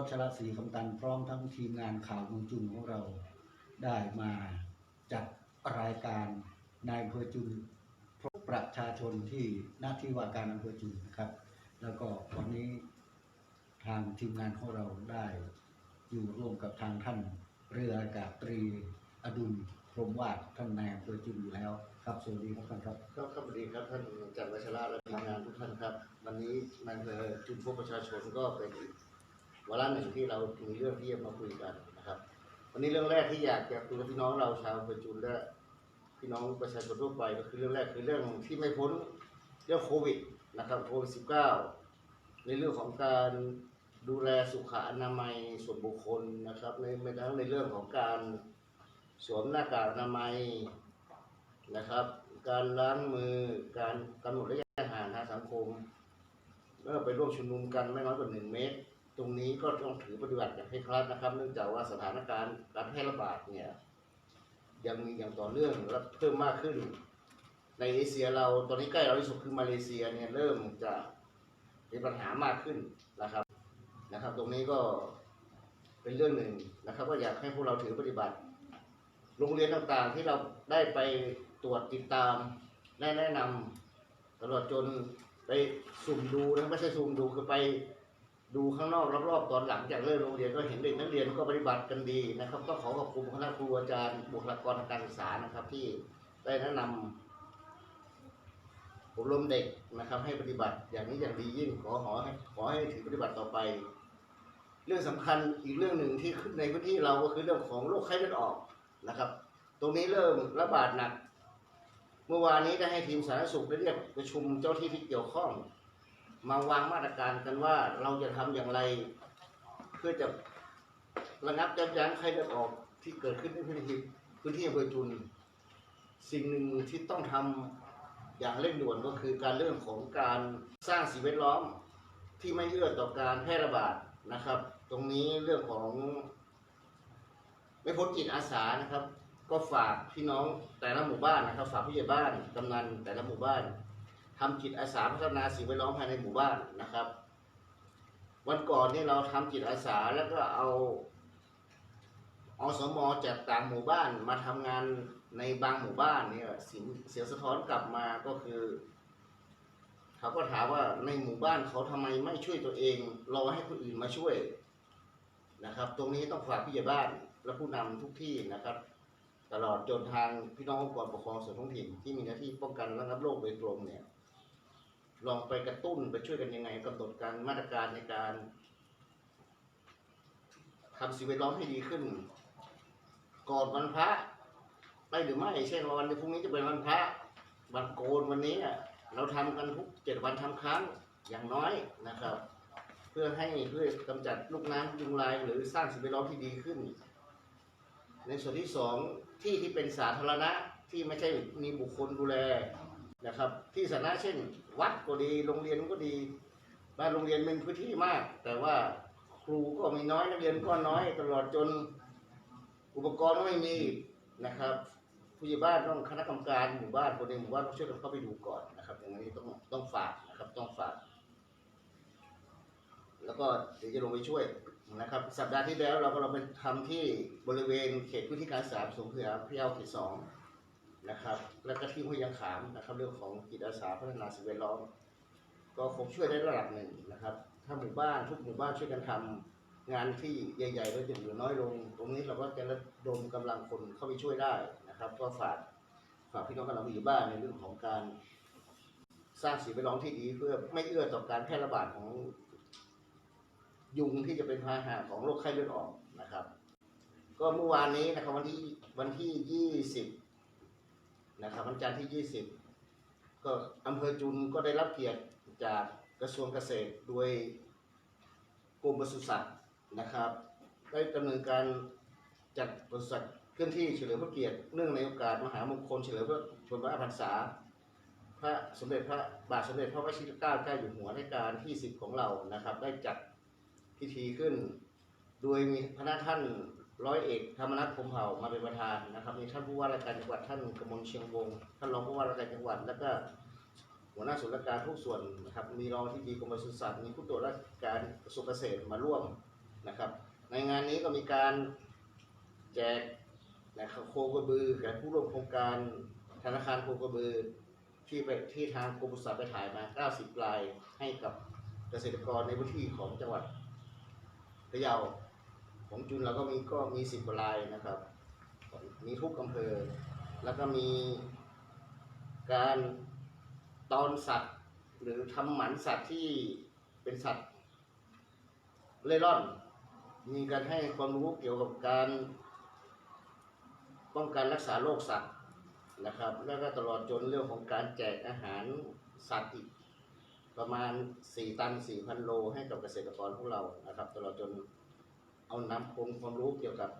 วัชรศรีคำตันพร้อมทั้งทีมงานข่าวเมืองจุนของเราได้มาจัดรายการนายอำเภอจุนพบประชาชนที่หน้าที่ว่าการอำเภอจุนนะครับ แล้วก็วันนี้ทางทีมงานของเราได้อยู่ร่วมกับทางท่านเรืออากาศตรีอดุลพรมวาดท่านนายอำเภอจุนอยู่แล้ว ครับสวัสดีครับท่านครับครับครับสวัสดีครับท่านจันทร์วัชระและทีมงานทุกท่านครับ วันนี้นายอำเภอจุดพบประชาชนก็เป็นอีก วาระหนึ่งที่เรามีเรื่องที่จะมาคุยกันนะครับ วันนี้เรื่องแรกที่อยากจะคุยกับพี่น้องเราชาวอำเภอจุนและพี่น้องประชาชนทั่วไปก็คือเรื่องแรกคือเรื่องที่ไม่พ้นเรื่องโควิดนะครับโควิด -19 ในเรื่องของการดูแลสุขอนามัยส่วนบุคคลนะครับในในทั้งในเรื่องของการสวมหน้ากากอนามัยนะครับ การล้างมือการกำหนดระยะห่างทางสังคมเมื่อไปร่วมชุมนุมกันไม่น้อยกว่าหนึ่งเมตร ตรงนี้ก็ต้องถือปฏิบัติอย่างเคร่งครัดนะครับ เนื่องจากว่าสถานการณ์การแพร่ระบาดเนี่ยยังมีอย่างต่อเนื่องและเพิ่มมากขึ้น ในเอเชียเราตอนนี้ใกล้เราที่สุดคือมาเลเซียเนี่ยเริ่มจะมีปัญหามากขึ้นนะครับนะครับ ตรงนี้ก็เป็นเรื่องหนึ่งนะครับ ก็อยากให้พวกเราถือปฏิบัติ โรงเรียนต่างๆที่เราได้ไปตรวจติดตามและแนะนำตลอดจนไปสุ่มดูนะไม่ใช่สุ่มดูคือไป ดูข้างนอกรอบๆตอนหลังจากเลิกโรงเรียนก็เห็นเด็กนักเรียนก็ปฏิบัติกันดีนะครับ ก็ขอขอบคุณคณะครูอาจารย์บุคลากรทางการศึกษานะครับ ที่ได้แนะนำอบรมเด็กนะครับ ให้ปฏิบัติอย่างนี้อย่างดียิ่งขอขอให้ขอให้ถือปฏิบัติต่อไป เรื่องสำคัญอีกเรื่องหนึ่งที่ขึ้นในพื้นที่เราก็คือเรื่องของโรคไข้เลือดออกนะครับ ตรงนี้เริ่มระบาดหนัก เมื่อวานนี้ได้ให้ทีมสาธารณสุขได้เรียกประชุมเจ้าที่ที่เกี่ยวข้อง มาวางมาตรการกันว่าเราจะทำอย่างไร เพื่อจะระงับยับยั้งไข้เลือดออกที่เกิดขึ้นในพื้นที่พื้นที่อำเภอจุน สิ่งหนึ่งที่ต้องทำอย่างเร่งด่วนก็คือการเรื่องของการสร้างสิ่งแวดล้อมที่ไม่เอื้อต่อการแพร่ระบาดนะครับ ตรงนี้เรื่องของ ไม่พ้นจิตอาสานะครับ ก็ฝากพี่น้องแต่ละหมู่บ้านนะครับ ฝากผู้ใหญ่บ้านกำนันแต่ละหมู่บ้าน ทำจิตอาสาพัฒนาสิ่งแวดล้อมภายในหมู่บ้านนะครับ วันก่อนนี่เราทำจิตอาสาแล้วก็เอาอสมจากต่างหมู่บ้านมาทำงานในบางหมู่บ้านเนี่ยสิ่งเสียงสะท้อนกลับมาก็คือเขาก็ถามว่าในหมู่บ้านเขาทำไมไม่ช่วยตัวเองรอให้คนอื่นมาช่วยนะครับ ตรงนี้ต้องฝากผู้ใหญ่บ้านและผู้นำทุกที่นะครับตลอดจนทางพี่น้ององค์กรปกครองส่วนท้องถิ่นที่มีหน้าที่ป้องกันและระงับโรคโดยตรงเนี่ย ลองไปกระตุ้นไปช่วยกันยังไงกำหนดการมาตรการในการทำสิ่งแวดล้อมให้ดีขึ้น ก่อนวันพระได้หรือไม่เช่นว่าวันพรุ่งนี้จะเป็นวันพระวันโกนวันนี้เราทำกันทุกเจ็ดวันทำครั้งอย่างน้อยนะครับ เพื่อให้เพื่อกำจัดลูกน้ำยุงลายหรือสร้างสิ่งแวดล้อมที่ดีขึ้น ในส่วนที่สองที่ที่เป็นสาธารณะที่ไม่ใช่มีบุคคลดูแล นะครับ ที่สาธารณะเช่น วัดก็ดีโรงเรียนก็ดีบ้านโรงเรียนเป็นพื้นที่มาก แต่ว่าครูก็มีน้อยนักเรียนก็น้อยตลอดจนอุปกรณ์ก็ไม่มีนะครับผู้ใหญ่บ้านต้องคณะกรรมการหมู่บ้านคนในหมู่บ้านต้องช่วยกันเข้าไปดูก่อนนะครับอย่างนี้ต้องต้องฝากนะครับต้องฝาก แล้วก็เดี๋ยวจะลงไปช่วยนะครับ สัปดาห์ที่แล้วเราก็เราไปทำที่บริเวณเขตพื้นที่การศึกษาสงขลาพะเยาเขตสอง นะครับ แล้วก็ที่ห้วยยางขามนะครับ เรื่องของจิตอาสาพัฒนาสิ่งแวดล้อม ก็คงช่วยได้ระดับหนึ่งนะครับ ถ้าหมู่บ้านทุกหมู่บ้านช่วยกันทำงานที่ใหญ่ๆก็จะเหลือน้อยลง ตรงนี้เราก็จะระดมกำลังคนเข้าไปช่วยได้นะครับก็ฝากฝากพี่น้องกำลังอยู่บ้านในเรื่องของการสร้างสิ่งแวดล้อมที่ดีเพื่อไม่เอื้อต่อการแพร่ระบาดของยุงที่จะเป็นพาหะของโรคไข้เลือดออกนะครับ ก็เมื่อวานนี้นะครับวันที่วันที่ยี่สิบ นะครับวันจันทร์ที่ยี่สิบก็อำเภอจุนก็ได้รับเกียรติจากกระทรวงเกษตรโดยกรมปศุสัตว์นะครับ ได้ดำเนินการจัดปศุสัตว์เคลื่อนที่เฉลิมพระเกียรติเนื่องในโอกาสมหามงคลเฉลิมพระชนมพรรษา พระสมเด็จพระบาทสมเด็จพระวชิรเกล้าเจ้าอยู่หัวในการที่สิบของเรานะครับ ได้จัดพิธีขึ้น โดยมีพระท่าน ร้อยเอกธรรมนัฐพรมเผ่ามาเป็นประธานนะครับ มีท่านผู้ว่าราชการจังหวัดท่านกมลเชียงวงท่านรองผู้ว่าราชการจังหวัด แล้วก็หัวหน้าส่วนราชการทุกส่วนนะครับ มีรองที่ดีกรมปศุสัตว์ มีผู้ตรวจราชการกระทรวงเกษตรมาร่วมนะครับ ในงานนี้ก็มีการแจกนะครับโคกระบือแก่ผู้ร่วมโครงการธนาคารโคกระบือที่ไปที่ทางกรมปศุสัตว์ไปถ่ายมา 90รายให้กับเกษตรกรในพื้นที่ของจังหวัดพะเยา ของจุนเราก็มีก็มี10กว่ารายนะครับ มีทุกอำเภอ แล้วก็มีการตอนสัตว์ หรือทำหมันสัตว์ที่เป็นสัตว์เล่ร่อน มีการให้ความรู้เกี่ยวกับการ ป้องกันรักษาโรคสัตว์นะครับ แล้วก็ตลอดจนเรื่องของการแจกอาหารสัตว์อีกประมาณ 4 ตัน 4,000 โลให้กับเกษตรกรของเรานะครับ ตลอดจน เอานำองค์ความรู้เกี่ยวกับ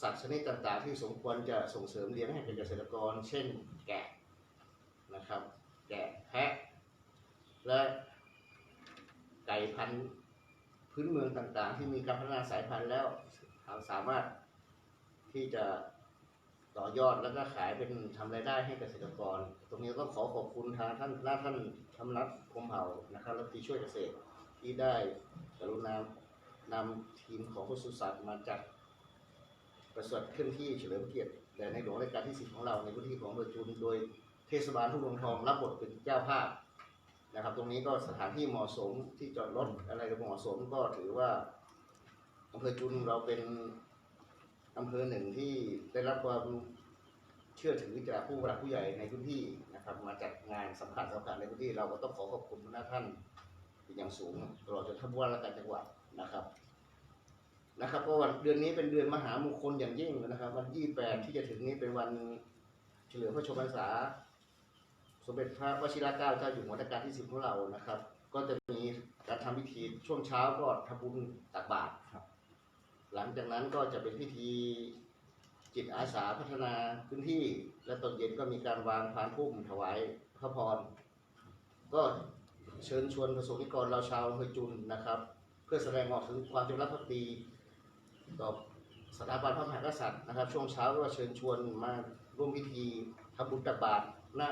สัตว์ชนิดต่างๆ ที่สมควรจะส่งเสริมเลี้ยงให้เป็นเกษตรกร เช่นแกะนะครับ แกะแพะ และไก่พันธุ์พื้นเมืองต่างๆ ที่มีการพัฒนาสายพันธุ์แล้วสามารถที่จะต่อยอดแล้วก็ขายเป็นทำรายได้ให้เกษตรกร ตรงนี้ต้องขอขอบคุณทางท่านหน้าท่านธรรมนัฐพรหมเผ่านะครับรัฐมนตรีช่วยเกษตรที่ได้กรุณา นำทีมของปศุสัตว์มาจัดประสวดเคลื่อนที่เฉลิมเกียรติแด่ในหลวงรัชกาลที่สิบของเราในพื้นที่ของอำเภอจุนโดยเทศบาลทุ่งรวงทองรับบทเป็นเจ้าภาพนะครับ ตรงนี้ก็สถานที่เหมาะสมที่จอดรถอะไรก็เหมาะสมก็ถือว่าอำเภอจุนเราเป็นอำเภอหนึ่งที่ได้รับความเชื่อถือจากผู้หลักผู้ใหญ่ในพื้นที่นะครับมาจัดงานสำคัญสำคัญในพื้นที่เราก็ต้องขอขอบคุณหน้าท่านเป็นอย่างสูงตลอดจนท่านผู้ว่าราชการจังหวัด นะครับนะครับเพราะวันเดือนนี้เป็นเดือนมหามงคลอย่างยิ่งนะครับ วันที่8ที่จะถึงนี้เป็นวันเฉลิมพระชนมพรรษา สมเด็จพระวชิรเกล้าเจ้าอยู่หัวรัชกาลที่สิบของเรานะครับ ก็จะมีการทำพิธีช่วงเช้าก็ทำบุญตักบาตรครับหลังจากนั้นก็จะเป็นพิธีจิตอาสาพัฒนาพื้นที่ และตอนเย็นก็มีการวางพานพุ่มถวายพระพร ก็เชิญชวนประสงค์นิกรเราชาวอำเภอจุนนะครับ พื่อแสดงออกถึงความจงรักภักดีต่อสถาบันพระมหากษัตริย์นะครับ ช่วงเช้าก็เชิญชวนมาร่วมพิธีทำบุญตักบาตรณ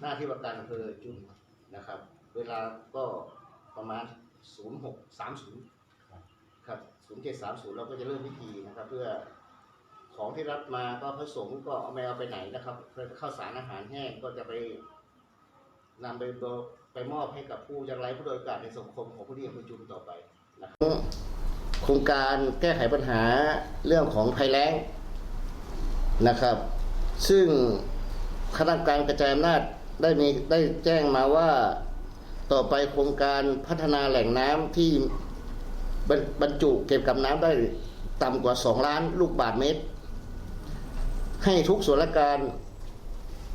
หน้าที่ว่าการอำเภอจุนนะครับ เวลาก็ประมาณ 0630 ครับ 0730 เราก็จะเริ่มพิธีนะครับ เพื่อของที่รับมาก็พระสงฆ์ก็เอาไม่เอาไปไหนนะครับเพื่อข้าวสารอาหารแห้งก็จะไป นำไปไปมอบให้กับผู้ยากไร้ผู้โดยกาสในสังคมของผู้ที่อำเภอจุนต่อไปนะครับโครงการแก้ไขปัญหาเรื่องของภัยแล้งนะครับ ซึ่งคณะกรรมการกระจายอำนาจได้มีได้แจ้งมาว่าต่อไปโครงการพัฒนาแหล่งน้ำที่บรรบรรจุเก็บกับน้ำได้ต่ำกว่า 2 ล้านลูกบาทเมตร ให้ทุกส่วนราชการ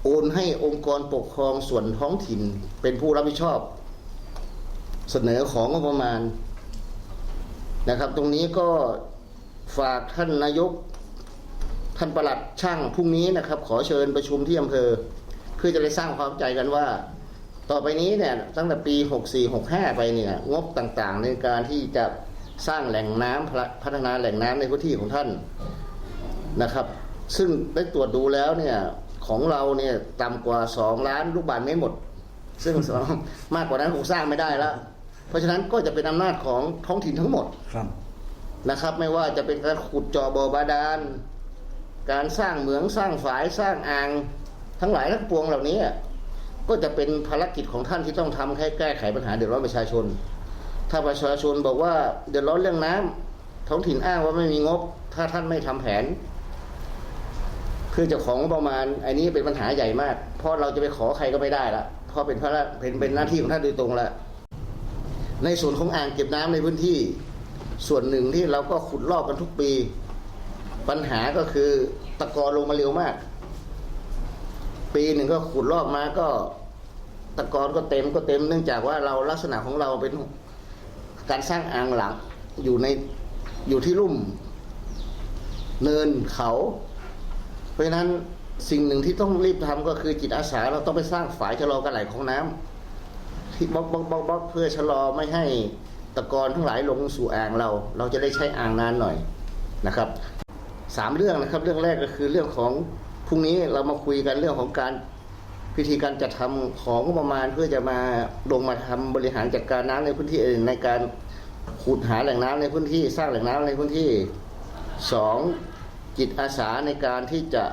โอนให้องค์กรปกครองส่วนท้องถิ่นเป็นผู้รับผิดชอบ เสนอของงบประมาณนะครับ ตรงนี้ก็ฝากท่านนายกท่านประหลัดช่างพรุ่งนี้นะครับ ขอเชิญประชุมที่อำเภอ เพื่อจะได้สร้างความเข้าใจกันว่า ต่อไปนี้เนี่ยตั้งแต่ปี 64 65 ไปเนี่ย งบต่างๆ ในการที่จะสร้างแหล่งน้ำพพัฒนาแหล่งน้ำในพื้นที่ของท่านนะครับ ซึ่งได้ตรวจดูแล้วเนี่ย ของเราเนี่ยต่ำกว่า 2 ล้านลูกบาศก์เมตรหมด ซึ่ง มากกว่านั้นคงสร้างไม่ได้แล้ว เพราะฉะนั้นก็จะเป็นอำนาจของท้องถิ่นทั้งหมดครับนะครับ ไม่ว่าจะเป็นการขุดเจาะบ่อบาดาล การสร้างเหมืองสร้างฝายสร้างอ่างทั้งหลายทั้งปวงเหล่านี้ ก็จะเป็นภารกิจของท่านที่ต้องทำให้แก้ไขปัญหาเดือดร้อนประชาชน ถ้าประชาชนบอกว่าเดือดร้อนเรื่องน้ำท้องถิ่นอ้างว่าไม่มีงบ ถ้าท่านไม่ทำแผน เพื่อเจะของประมาณอันนี้เป็นปัญหาใหญ่มาก เพราะเราจะไปขอใครก็ไม่ได้ละเพราะเป็นพระเป็นเป็นหน้าที่ของท่านโดยตรงแล้วในส่วนของอ่างเก็บน้ำในพื้นที่ ส่วนหนึ่งที่เราก็ขุดลอกกันทุกปี ปัญหาก็คือตะกอนลงมาเร็วมาก ปีหนึ่งก็ขุดลอกมาก็ตะกอนก็เต็มก็เต็มเนื่องจากว่าเราลักษณะของเราเป็นการสร้างอ่างหลังอยู่ในอยู่ที่ลุ่ม เนินเขา เพราะฉะนั้นสิ่งหนึ่งที่ต้องรีบทำก็คือจิตอาสาเราต้องไปสร้างฝายชะลอการไหลของน้ำที่บล็อกบล็อกบล็อกบล็อกเพื่อชะลอไม่ให้ตะกอนทั้งหลายลงสู่อ่างเรา เราจะได้ใช้อ่างนานหน่อยนะครับสามเรื่องนะครับเรื่องแรกก็คือเรื่องของพรุ่งนี้เรามาคุยกันเรื่องของการพิธีการจัดทำของงบประมาณเพื่อจะมาลงมาทำบริหารจัดการน้ำในพื้นที่อื่นในการขุดหาแหล่งน้ำในพื้นที่สร้างแหล่งน้ำในพื้นที่สอง จิตอาสาในการที่จะ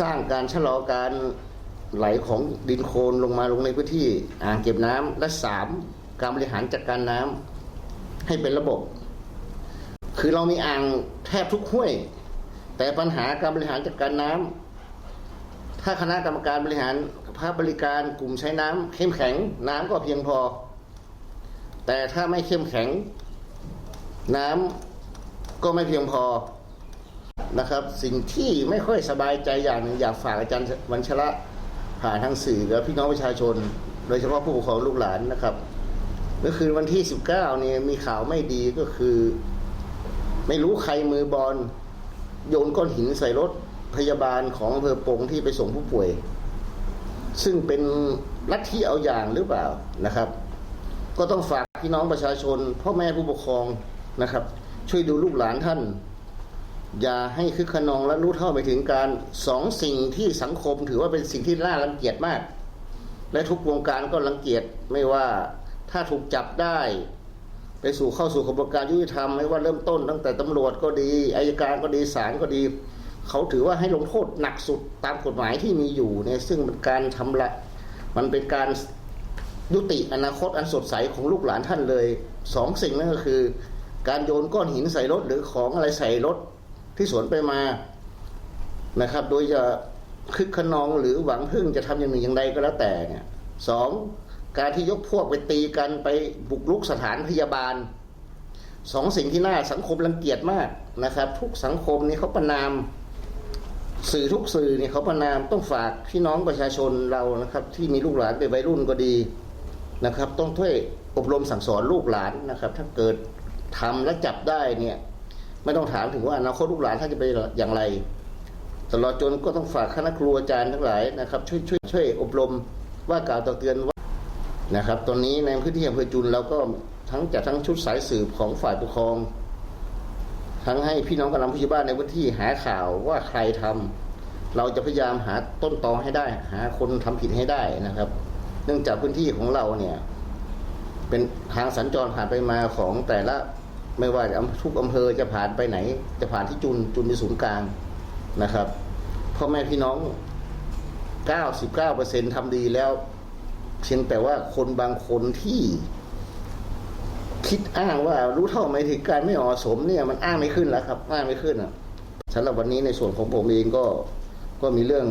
สร้างการชะลอการไหลของดินโคลนลงมาลงในพื้นที่อ่างเก็บน้ำและสามการบริหารจัดการน้ำให้เป็นระบบ คือเรามีอ่างแทบทุกห้วย แต่ปัญหาการบริหารจัดการน้ำถ้าคณะกรรมการบริหารภาคบริการกลุ่มใช้น้ำเข้มแข็งน้ำก็เพียงพอ แต่ถ้าไม่เข้มแข็ง น้ำก็ไม่เพียงพอ นะครับ สิ่งที่ไม่ค่อยสบายใจอย่างหนึ่งอยากฝากอาจารย์วัญชระผ่านทางสื่อและพี่น้องประชาชน โดยเฉพาะผู้ปกครองลูกหลานนะครับเมื่อคืนวันที่ 19เนี่ยมีข่าวไม่ดีก็คือ ไม่รู้ใครมือบอลโยนก้อนหินใส่รถพยาบาลของอำเภอปงที่ไปส่งผู้ป่วย ซึ่งเป็นลัทธิเอาอย่างหรือเปล่านะครับ ก็ต้องฝากพี่น้องประชาชนพ่อแม่ผู้ปกครองนะครับ ช่วยดูลูกหลานท่าน อย่าให้คึกขนองและรู้เท่าไปถึงการสองสิ่งที่สังคมถือว่าเป็นสิ่งที่น่ารังเกียจมาก และทุกวงการก็รังเกียจไม่ว่าถ้าถูกจับได้ ไปสู่เข้าสู่กระบวนการยุติธรรมไม่ว่าเริ่มต้นตั้งแต่ตำรวจก็ดีอายการก็ดีศาลก็ดี เขาถือว่าให้ลงโทษหนักสุดตามกฎหมายที่มีอยู่เนี่ยซึ่งเป็นการทำละมันเป็นการยุติอนาคตอันสดใสของลูกหลานท่านเลยสองสิ่งนั่นก็คือ การโยนก้อนหินใส่รถหรือของอะไรใส่รถ ที่สวนไปมานะครับ โดยจะคึกขนองหรือหวังพึ่งจะทำอย่างหนึ่งอย่างใดก็แล้วแต่เนี่ยสองการที่ยกพวกไปตีกันไปบุกรุกสถานพยาบาลสองสิ่งที่น่าสังคมรังเกียจมากนะครับ ทุกสังคมนี่เขาประนามสื่อทุกสื่อเนี่ยเขาประนามต้องฝากพี่น้องประชาชนเรานะครับ ที่มีลูกหลานเป็นวัยรุ่นก็ดีนะครับ ต้องช่วยอบรมสั่งสอนลูกหลานนะครับ ถ้าเกิดทำและจับได้เนี่ย ไม่ต้องถามถึงว่าอนาคตลูกหลานท่านจะเป็นอย่างไรตลอดจนก็ต้องฝากคณะครูอาจารย์ทั้งหลายนะครับ ช่วยช่วยช่วยอบรมว่ากล่าวตักเตือนว่านะครับ ตอนนี้ในพื้นที่อำเภอจุนเราก็ทั้งจัดทั้งชุดสายสืบของฝ่ายปกครอง ทั้งให้พี่น้องกำลังผู้ใหญ่บ้านในพื้นที่หาข่าวว่าใครทำเราจะพยายามหาต้นตอให้ได้ หาคนทำผิดให้ได้นะครับ เนื่องจากพื้นที่ของเราเนี่ย เป็นทางสัญจรผ่านไปมาของแต่ละ ไม่ว่าจะทุกอำเภอจะผ่านไปไหน จะผ่านที่จุนจุนเป็นศูนย์กลางนะครับพ่อแม่พี่น้อง 99%ทำดีแล้วเพียงแต่ว่าคนบางคนที่ คิดอ้างว่ารู้เท่าไม่ถึงการไม่เหมาะสมเนี่ย มันอ้างไม่ขึ้นแล้วครับ อ้างไม่ขึ้นอะสำหรับวันนี้ในส่วนของผมเองก็ก็มีเรื่อง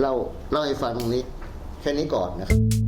เล่าเล่าให้ฟังตรงนี้ แค่นี้ก่อนนะครับ